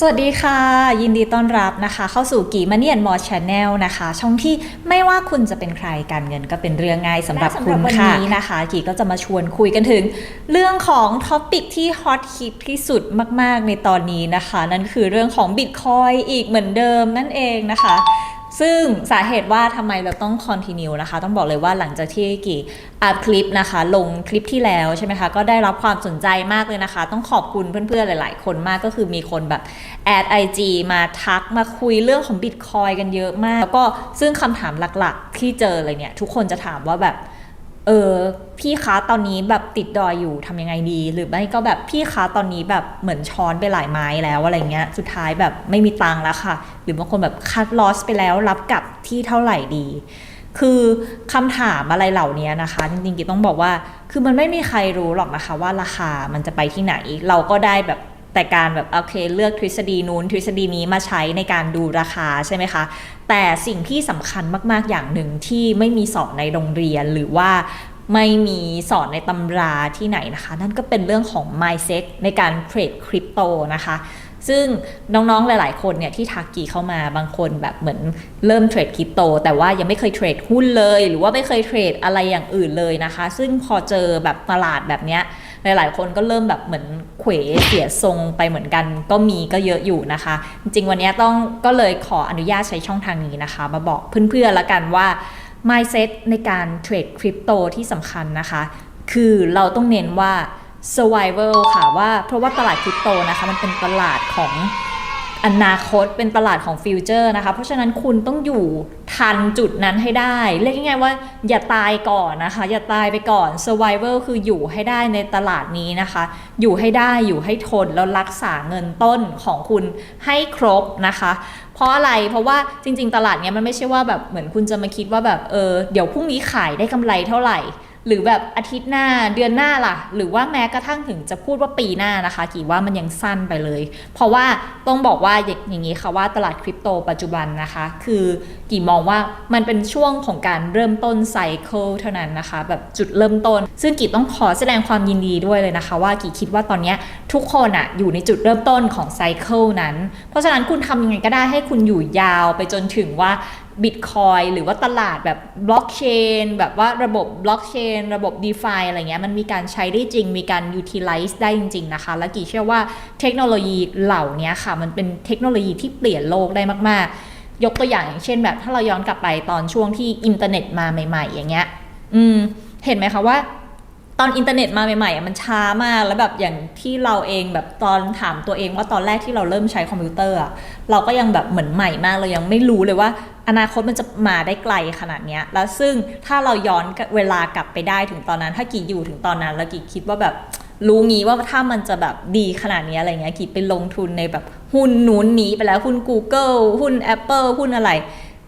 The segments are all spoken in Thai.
สวัสดีค่ะ ยินดีต้อนรับนะคะ เข้าสู่กีมาเนียนมอชแนลนะคะ ช่องที่ไม่ว่าคุณจะเป็นใครการเงินก็เป็นเรื่องง่ายสำหรับและสำหคุรับณวันค่ะนี้นะคะ กีก็จะมาชวนคุยกันถึง เรื่องของท็อปิกที่ฮอตฮิตที่สุดมาก ๆ ในตอนนี้นะคะ นั่นคือเรื่องของบิตคอยอีกเหมือนเดิมนั่นเองนะคะ ซึ่งสาเหตุว่าทำไมเราต้องคอนติเนียนะคะ ต้องบอกเลยว่าหลังจากที่กี่อัพคลิปนะคะ ลงคลิปที่แล้วใช่ไหมคะ ก็ได้รับความสนใจมากเลยนะคะ ต้องขอบคุณเพื่อนๆ หลายๆ คนมากก็คือมีคนแบบแอดไอจีมาทักมาคุยเรื่องของบิตคอยกันเยอะมาก แล้วก็ซึ่งคำถามหลักๆ ที่เจอเลยเนี่ย ทุกคนจะถามว่าแบบ เออพี่คะตอนนี้แบบติดดอยอยู่ทำยังไงดี หรือไม่ก็แบบพี่คะตอนนี้แบบเหมือนช้อนไปหลายไม้แล้วอะไรเงี้ยสุดท้ายแบบไม่มีตังค์แล้วค่ะ หรือบางคนแบบคัดลอสไปแล้วรับกลับที่เท่าไหร่ดี คือคำถามอะไรเหล่านี้นะคะ จริงๆกิต้องบอกว่า คือมันไม่มีใครรู้หรอกนะคะว่าราคามันจะไปที่ไหน เราก็ได้แบบ แต่การแบบโอเคเลือกทฤษฎีนู้นทฤษฎีนี้มาใช้ในการดูราคาใช่ไหมคะ แต่สิ่งที่สำคัญมาก ๆ อย่างหนึ่งที่ไม่มีสอนในโรงเรียนหรือว่าไม่มีสอนในตำราที่ไหนนะคะ นั่นก็เป็นเรื่องของ mindset ในการเทรดคริปโตนะคะซึ่งน้องๆ หลายๆ คนเนี่ยที่ทักกีเข้ามาบางคนแบบเหมือนเริ่มเทรดคริปโต แต่ว่ายังไม่เคยเทรดหุ้นเลย หรือว่าไม่เคยเทรดอะไรอย่างอื่นเลยนะคะ ซึ่งพอเจอแบบตลาดแบบเนี้ย หลายๆ คนก็เริ่มแบบเหมือนเขวเสียทรงไปเหมือนกัน ก็มีก็เยอะอยู่นะคะ จริงๆวันนี้ต้องก็เลยขออนุญาตใช้ช่องทางนี้นะคะ มาบอกเพื่อนๆละกันว่า mindset ในการเทรดคริปโตที่สำคัญนะคะ คือเราต้องเน้นว่า survival ค่ะว่าเพราะว่าตลาดคริปโตนะคะ มันเป็นตลาดของ อนาคตเป็นตลาดของฟิวเจอร์นะคะ เพราะฉะนั้นคุณต้องอยู่ทันจุดนั้นให้ได้ เรียกง่ายๆว่าอย่าตายก่อนนะคะ อย่าตายไปก่อน survival คืออยู่ให้ได้ในตลาดนี้นะคะ อยู่ให้ได้อยู่ให้ทนแล้วรักษาเงินต้นของคุณให้ครบนะคะ เพราะอะไรเพราะว่าจริง ๆ ตลาดเนี้ยมันไม่ใช่ว่าแบบเหมือนคุณจะมาคิดว่าแบบเออเดี๋ยวพรุ่งนี้ขายได้กำไรเท่าไหร่ หรือแบบอาทิตย์หน้าเดือนหน้าล่ะ หรือว่าแม้กระทั่งถึงจะพูดว่าปีหน้านะคะ กี่ว่ามันยังสั้นไปเลย เพราะว่าต้องบอกว่าอย่างนี้ค่ะว่าตลาดคริปโตปัจจุบันนะคะ คือกี่มองว่ามันเป็นช่วงของการเริ่มต้นไซเคิลเท่านั้นนะคะ แบบจุดเริ่มต้น ซึ่งกี่ต้องขอแสดงความยินดีด้วยเลยนะคะ ว่ากี่คิดว่าตอนนี้ทุกคนอะอยู่ในจุดเริ่มต้นของไซเคิลนั้น เพราะฉะนั้นคุณทำยังไงก็ได้ให้คุณอยู่ยาวไปจนถึงว่า บิตคอยหรือว่าตลาดแบบบล็อกเชนแบบว่าระบบบล็อกเชนระบบ d e f าอะไรเงี้ยมันมีการใช้ได้จริง มีการ utilize ได้จริง ๆ นะคะ และกี่เชื่อว่าเทคโนโลยีเหล่านี้ค่ะ มันเป็นเทคโนโลยีที่เปลี่ยนโลกได้มาก ๆ ยกตัวอย่างอย่างเช่นแบบถ้าเราย้อนกลับไปตอนช่วงที่อินเทอร์เน็ตมาใหม่ ๆ อย่างเงี้ยอืมเห็นไหมคะว่า ตอนอินเทอร์เน็ตมาใหม่ๆอะมันช้ามากแล้วแบบอย่างที่เราเองแบบตอนถามตัวเองว่าตอนแรกที่เราเริ่มใช้คอมพิวเตอร์อะเราก็ยังแบบเหมือนใหม่มากเรายังไม่รู้เลยว่า อนาคตมันจะมาได้ไกลขนาดเนี้ยแล้วซึ่งถ้าเราย้อนเวลากลับไปได้ถึงตอนนั้น ถ้ากี่อยู่ถึงตอนนั้น แล้วกี่คิดว่าแบบรู้งี้ว่าถ้ามันจะแบบดีขนาดนี้อะไรเงี้ยกี่ไปลงทุนในแบบหุ้นนู้นนี้ไปแล้วหุ้น Google หุ้น Apple หุ้นอะไร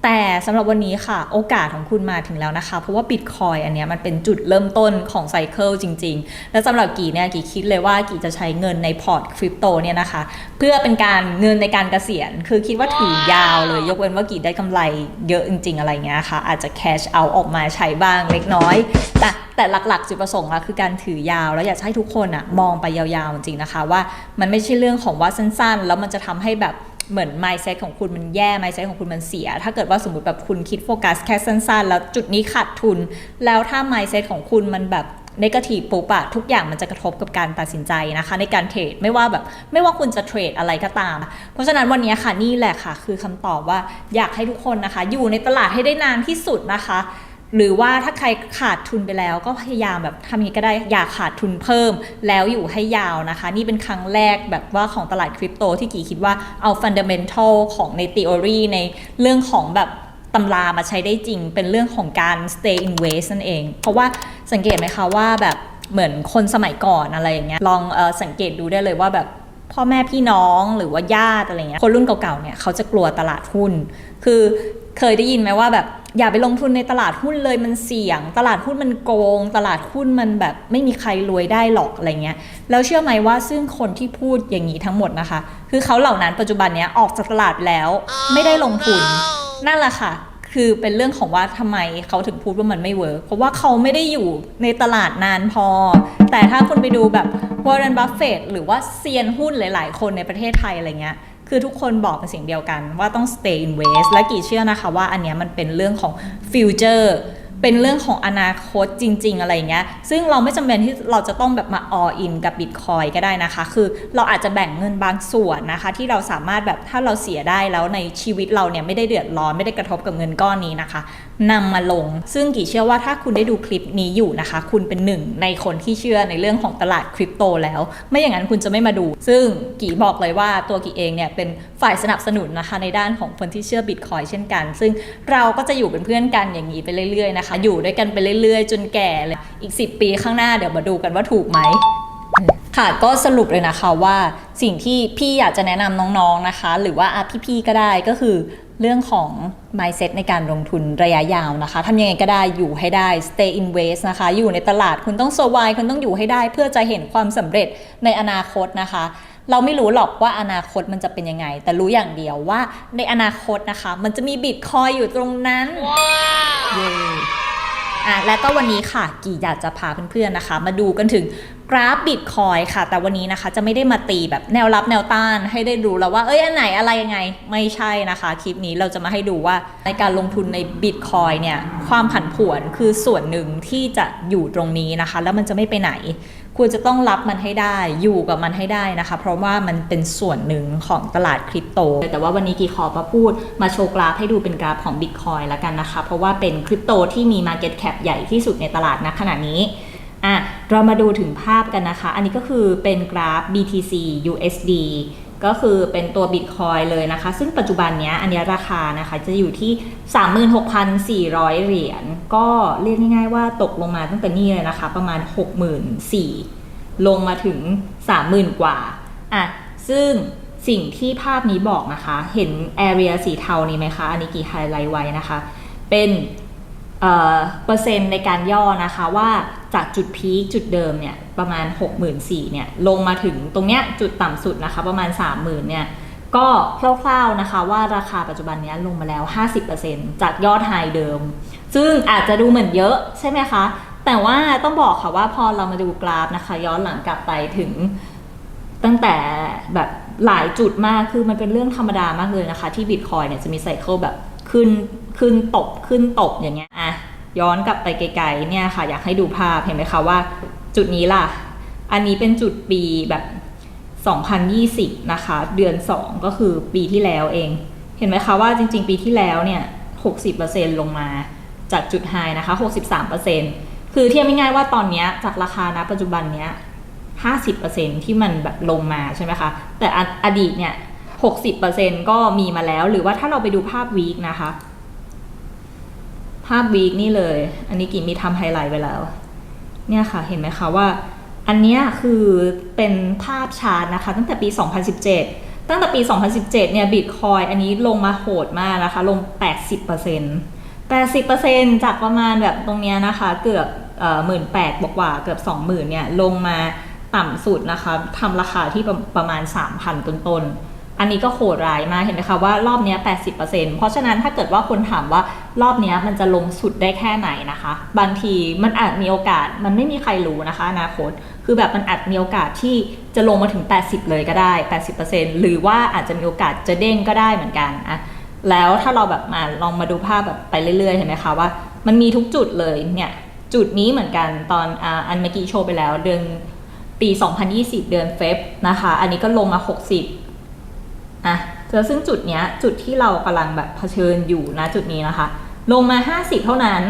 แต่สำหรับวันนี้ค่ะ โอกาสของคุณมาถึงแล้วนะคะ เพราะว่าบิตคอยอันเนี้ยมันเป็นจุดเริ่มต้นของไซเคิลจริง ๆ และสำหรับกี่เนี่ยกี่คิดเลยว่ากี่จะใช้เงินในพอร์ตคริปโตเนี่ยนะคะ เพื่อเป็นการเงินในการเกษียณ คือคิดว่าถือยาวเลย ยกเว้นว่ากี่ได้กำไรเยอะจริง ๆ อะไรเงี้ยค่ะ อาจจะแคชเอาออกมาใช้บ้างเล็กน้อย แต่แต่หลักๆ จุดประสงค์อะคือการถือยาว แล้วอยากให้ทุกคนอะมองไปยาวๆจริงๆนะคะ ว่ามันไม่ใช่เรื่องของว่าสั้นๆ แล้วมันจะทำให้แบบ เหมือน mindset ของคุณมันแย่ mindset ของคุณมันเสีย ถ้าเกิดว่าสมมติแบบคุณคิดโฟกัสแค่สั้นๆ แล้วจุดนี้ขาดทุน แล้วถ้า mindset ของคุณมันแบบ negative ปุ๊บอะทุกอย่างมันจะกระทบกับการตัดสินใจนะคะ ในการเทรดไม่ว่าแบบไม่ว่าคุณจะเทรดอะไรก็ตาม เพราะฉะนั้นวันนี้ค่ะนี่แหละค่ะ คือคำตอบว่าอยากให้ทุกคนนะคะ อยู่ในตลาดให้ได้นานที่สุดนะคะ หรือว่าถ้าใครขาดทุนไปแล้วก็พยายามแบบทำยังไงก็ได้อย่าขาดทุนเพิ่ม แล้วอยู่ให้ยาวนะคะ นี่เป็นครั้งแรกแบบว่าของตลาดคริปโตที่กี่คิดว่าเอาฟันเดเมนทัลของใน theory ในเรื่องของแบบตำรามาใช้ได้จริง เป็นเรื่องของการ stay in waste นั่นเอง เพราะว่าสังเกตไหมคะว่าแบบเหมือนคนสมัยก่อนอะไรอย่างเงี้ยลองออสังเกตดูได้เลยว่าแบบพ่อแม่พี่น้องหรือว่าญาติอะไรเงี้ยคนรุ่นเก่าๆเนี่ยเขาจะกลัวตลาดหุ้น คือ เคยได้ยินไหมว่าแบบอย่าไปลงทุนในตลาดหุ้นเลยมันเสี่ยง ตลาดหุ้นมันโกง ตลาดหุ้นมันแบบไม่มีใครรวยได้หรอกอะไรเงี้ยแล้วเชื่อไหมว่าซึ่งคนที่พูดอย่างนี้ทั้งหมดนะคะ คือเขาเหล่านั้นปัจจุบันเนี้ยออกจากตลาดแล้วไม่ได้ลงทุนนั่นแหละค่ะ คือเป็นเรื่องของว่าทำไมเขาถึงพูดว่ามันไม่เวิร์กเพราะว่าเขาไม่ได้อยู่ในตลาดนานพอ แต่ถ้าคุณไปดูแบบวอร์เรนบัฟเฟตหรือว่าเซียนหุ้นหลาย ๆ คนในประเทศไทยอะไรเงี้ย คือทุกคนบอกเป็นเสียงเดียวกันว่าต้อง stay in waste และกี่เชื่อนะคะว่าอันเนี้ยมันเป็นเรื่องของ future เป็นเรื่องของอนาคตจริง ๆ อะไรอย่างเงี้ย ซึ่งเราไม่จำเป็นที่เราจะต้องแบบมา all in กับ Bitcoin ก็ได้นะคะ คือเราอาจจะแบ่งเงินบางส่วนนะคะ ที่เราสามารถแบบถ้าเราเสียได้แล้วในชีวิตเราเนี่ยไม่ได้เดือดร้อนไม่ได้กระทบกับเงินก้อนนี้นะคะนำมาลง ซึ่งกี่เชื่อว่าถ้าคุณได้ดูคลิปนี้อยู่นะคะ คุณเป็นหนึ่งในคนที่เชื่อในเรื่องของตลาดคริปโตแล้ว ไม่อย่างนั้นคุณจะไม่มาดู ซึ่งกี่บอกเลยว่าตัวกี่เองเนี่ยเป็นฝ่ายสนับสนุนนะคะในด้านของคนที่เชื่อบิตคอยเช่นกัน ซึ่งเราก็จะอยู่เป็นเพื่อนกันอย่างนี้ไปเรื่อยๆนะคะอยู่ด้วยกันไปเรื่อยๆ จนแก่เลย อีก 10 ปีข้างหน้าเดี๋ยวมาดูกันว่าถูกไหมค่ะก็สรุปเลยนะคะว่าสิ่งที่พี่อยากจะแนะนำน้องๆนะคะ หรือว่าพี่ๆก็ได้ก็คือเรื่องของ mindset ในการลงทุนระยะยาวนะคะทำยังไงก็ได้อยู่ให้ได้ stay in waste นะคะ อยู่ในตลาดคุณต้อง survive คุณต้องอยู่ให้ได้ เพื่อจะเห็นความสำเร็จในอนาคตนะคะ เราไม่รู้หรอกว่าอนาคตมันจะเป็นยังไง แต่รู้อย่างเดียวว่าในอนาคตนะคะ มันจะมีบิตคอยอยู่ตรงนั้นเย้อะและก็วันนี้ค่ะ กี่อยากจะพาเพื่อนๆนะคะ มาดูกันถึง กราฟบิตคอยค่ะ แต่วันนี้นะคะจะไม่ได้มาตีแบบแนวรับแนวต้านให้ได้รู้แล้วว่า เอ้ยอันไหนอะไรยังไง ไม่ใช่นะคะ คลิปนี้เราจะมาให้ดูว่าในการลงทุนในบิตคอยเนี่ยความผันผวนคือส่วนหนึ่งที่จะอยู่ตรงนี้นะคะ แล้วมันจะไม่ไปไหนคุณจะต้องรับมันให้ได้อยู่กับมันให้ได้นะคะ เพราะว่ามันเป็นส่วนหนึ่งของตลาดคริปโต แต่ว่าวันนี้กีขอมาพูดมาโชว์กราฟให้ดูเป็นกราฟของ Bitcoin แล้วกันนะคะ เพราะว่าเป็นคริปโตที่มี Market Cap ใหญ่ที่สุดในตลาดณขณะนี้อะ เรามาดูถึงภาพกันนะคะ อันนี้ก็คือเป็นกราฟ BTC USD ก็คือเป็นตัว Bitcoin เลยนะคะ ซึ่งปัจจุบันเนี้ยอันนี้ราคานะคะจะอยู่ที่ 36,400 เหรียญ ก็เรียกง่ายๆว่าตกลงมาตั้งแต่นี่เลยนะคะ ประมาณ 64,000ลงมาถึง 30,000 กว่า อะ ซึ่งสิ่งที่ภาพนี้บอกนะคะ เห็น area สีเทานี้ไหมคะ อันนี้กี่ไฮไลท์ไว้นะคะ เป็นเอ่อเปอร์เซ็นต์ในการย่อนะคะว่า จากจุดพีคจุดเดิมเนี่ยประมาณ 64,000เนี่ยลงมาถึงตรงเนี้ยจุดต่ำสุดนะคะประมาณ 30,000เนี่ยก็คร่าวๆนะคะว่าราคาปัจจุบันเนี้ยลงมาแล้ว 50%จากยอดไฮเดิม ซึ่งอาจจะดูเหมือนเยอะใช่ไหมคะ แต่ว่าต้องบอกค่ะว่าพอเรามาดูกราฟนะคะ ย้อนหลังกลับไปถึงตั้งแต่แบบหลายจุดมากคือมันเป็นเรื่องธรรมดามากเลยนะคะ ที่บิตคอยเนี่ยจะมีไซเคิลแบบขึ้นขึ้นตกขึ้นตกอย่างเงี้ยอะ ย้อนกลับไปไกลๆเนี่ยค่ะ อยากให้ดูภาพเห็นไหมคะว่า จุดนี้ล่ะ อันนี้เป็นจุดปีแบบ 2020 นะคะ เดือน 2 ก็คือปีที่แล้วเอง เห็นไหมคะว่าจริง ๆ ปีที่แล้วเนี่ย 60%ลงมาจากจุดไฮนะคะ 63%คือเทียบง่ายๆว่าตอนนี้จากราคาณปัจจุบันเนี้ย50%ที่มันแบบลงมาใช่ไหมคะ แต่อดีตเนี่ย 60%ก็มีมาแล้ว หรือว่าถ้าเราไปดูภาพวีคนะคะาพวีคนี่เลย อันนี้กี่มีทำไฮไลท์ไว้แล้ว เนี่ยค่ะเห็นไหมคะว่า อันนี้คือเป็นภาพชาร์ตนะคะ ตั้งแต่ปี 2017 ตั้งแต่ปี 2017 เนี่ยบิตคอยอันนี้ลงมาโหดมากนะคะ ลง 80% 80%จากประมาณแบบตรงเนี้ยนะคะ เกือบหมื่นแปดกว่าเกือบ 20,000เนี่ยลงมาต่ำสุดนะคะทำราคาที่ประประมาณ 3,000 ต้นๆ อันนี้ก็โหดร้ายมากเห็นไหมคะว่ารอบนี้ย80%เพราะฉะนั้นถ้าเกิดว่าคนถามว่ารอบนี้มันจะลงสุดได้แค่ไหนนะคะ บางทีมันอาจมีโอกาสมันไม่มีใครรู้นะคะอนาคตคือแบบมันอาจมีโอกาสที่จะลงมาถึง 80 เลยก็ได้ 80%หรือว่าอาจจะมีโอกาสจะเด้งก็ได้เหมือนกันอะแล้วถ้าเราแบบมาลองมาดูภาพแบบไปเรื่อยๆเห็นไหมคะว่า มันมีทุกจุดเลยเนี่ยจุดนี้เหมือนกันตอนอ,อันเมื่อกี้โชว์ไปแล้วเดือนปี 2020 เดือนเฟบนะคะ อันนี้ก็ลงมา 60 อะเจอซึ่งจุดเนี้ยจุดที่เรากำลังแบบเผชิญอยู่นะจุดนี้นะคะ ลงมา 50 เท่านั้น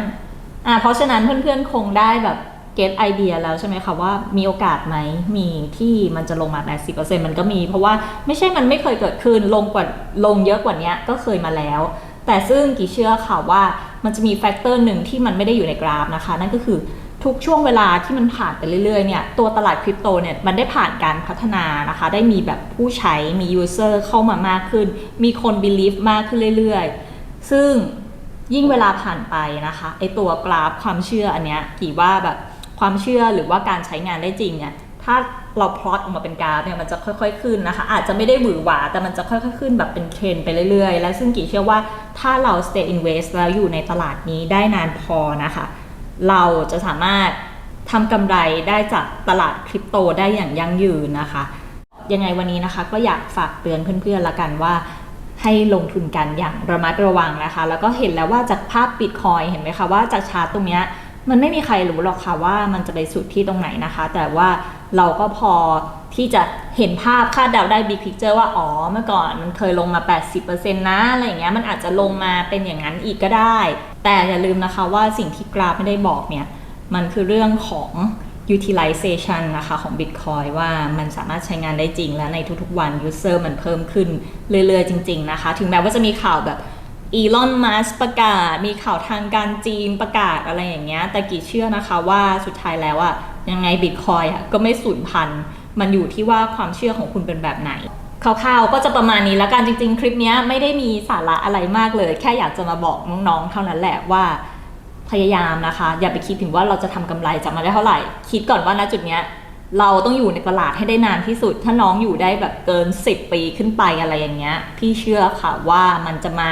อะเพราะฉะนั้นเพื่อนๆคงได้แบบเก็ตไอเดียแล้วใช่ไหมคะว่ามีโอกาสไหมมีที่มันจะลงมา 80%มันก็มี เพราะว่าไม่ใช่มันไม่เคยเกิดขึ้นลงกว่าลงเยอะกว่านี้ก็เคยมาแล้ว แต่ซึ่งกี่เชื่อค่ะว่ามันจะมีแฟกเตอร์หนึ่งที่มันไม่ได้อยู่ในกราฟนะคะ นั่นก็คือ ทุกช่วงเวลาที่มันผ่านไปเรื่อยๆเนี่ยตัวตลาดคริปโตเนี่ยมันได้ผ่านการพัฒนานะคะ ได้มีแบบผู้ใช้มียูเซอร์เข้ามามากขึ้น มีคน believe มากขึ้นเรื่อยๆ ซึ่งยิ่งเวลาผ่านไปนะคะไอตัวกราฟความเชื่ออันเนี้ยกี่ว่าแบบความเชื่อหรือว่าการใช้งานได้จริงเนี่ยถ้าเราพลอตออกมาเป็นกราฟเนี่ยมันจะค่อยๆขึ้นนะคะ อาจจะไม่ได้หวือหวา แต่มันจะค่อยๆขึ้นแบบเป็นเทรนไปเรื่อยๆ และซึ่งกี่เชื่อว่าถ้าเรา stay invest แล้วอยู่ในตลาดนี้ได้นานพอนะคะ เราจะสามารถทำกำไรได้จากตลาดคริปโตได้อย่างยั่งยืนนะคะ ยังไงวันนี้นะคะก็อยากฝากเตือนเพื่อนๆละกันว่าให้ลงทุนกันอย่างระมัดระวังนะคะ แล้วก็เห็นแล้วว่าจากภาพบิตคอยเห็นไหมคะว่าจากชาร์ตตรงเนี้ยมันไม่มีใครรู้หรอกค่ะว่ามันจะไปสุดที่ตรงไหนนะคะ แต่ว่า เราก็พอที่จะเห็นภาพคาดเดาได้ big picture ว่า อ๋อ เมื่อก่อนมันเคยลงมา 80%นะอะไรอย่างเงี้ยมันอาจจะลงมาเป็นอย่างนั้นอีกก็ได้ แต่อย่าลืมนะคะว่าสิ่งที่กราฟไม่ได้บอกเนี่ย มันคือเรื่องของ utilization นะคะของ Bitcoin ว่ามันสามารถใช้งานได้จริงและในทุกๆวัน user มันเพิ่มขึ้นเรื่อยๆจริง ๆ นะคะ ถึงแม้ว่าจะมีข่าวแบบ อีลอนมัสประกาศ มีข่าวทางการจีนประกาศอะไรอย่างเงี้ย แต่กี่เชื่อนะคะว่าสุดท้ายแล้วอะยังไง Bitcoin อะก็ไม่สูญพันธุ์มันอยู่ที่ว่าความเชื่อของคุณเป็นแบบไหนคร่าวๆก็จะประมาณนี้แล้วกันจริง ๆ คลิปนี้ไม่ได้มีสาระอะไรมากเลย แค่อยากจะมาบอกน้องๆเท่านั้นแหละว่าพยายามนะคะ อย่าไปคิดถึงว่าเราจะทำกำไรจากมาได้เท่าไหร่ คิดก่อนว่าณจุดเนี้ยเราต้องอยู่ในตลาดให้ได้นานที่สุด ถ้าน้องอยู่ได้แบบเกิน 10 ปีขึ้นไปอะไรอย่างเงี้ย พี่เชื่อค่ะว่ามันจะมา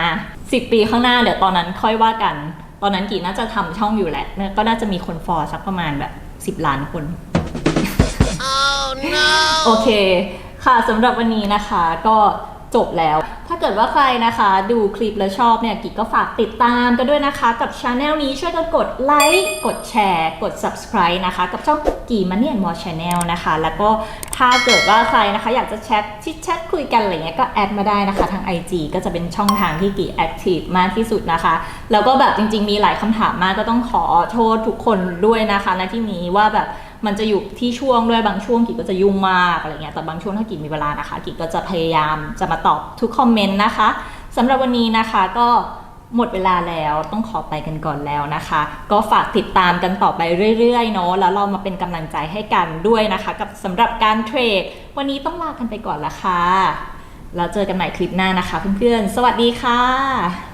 10ปีข้างหน้าเดี๋ยวตอนนั้นค่อยว่ากัน ตอนนั้นกี่น่าจะทำช่องอยู่แหละ ก็น่าจะมีคนฟอลสักประมาณแบบ10ล้านคนโอเค ค่ะสำหรับวันนี้นะคะก็ จบแล้ว ถ้าเกิดว่าใครนะคะดูคลิปแล้วชอบเนี่ยกิจก็ฝากติดตามกันด้วยนะคะ กับช anel นี้ช่วยกันกดไลค์กดแชร์กด subscribe นะคะ กับช่องกีมันเนี่ยมอชแนลนะคะ แล้วก็ถ้าเกิดว่าใครนะคะอยากจะแชทชิดแชทคุยกันอะไรเงี้ยก็แอดมาได้นะคะ ทาง IG ก็จะเป็นช่องทางที่กีแอคทีฟมากที่สุดนะคะ แล้วก็แบบจริง ๆ มีหลายคำถามมากก็ต้องขอโทษทุกคนด้วยนะคะในที่นี้ว่าแบบ มันจะอยู่ที่ช่วงด้วยบางช่วงกิจก็จะยุ่งมากอะไรเงี้ยแต่บางช่วงถ้ากิจมีเวลานะคะ กิจก็จะพยายามจะมาตอบทุกคอมเมนต์นะคะสำหรับวันนี้นะคะก็หมดเวลาแล้วต้องขอไปกันก่อนแล้วนะคะ ก็ฝากติดตามกันต่อไปเรื่อยๆเนาะแล้วเรามาเป็นกำลังใจให้กันด้วยนะคะ กับสำหรับการเทรด วันนี้ต้องลากันไปก่อนละค่ะแล้วเจอกันใหม่คลิปหน้านะคะเพื่อนๆ สวัสดีค่ะ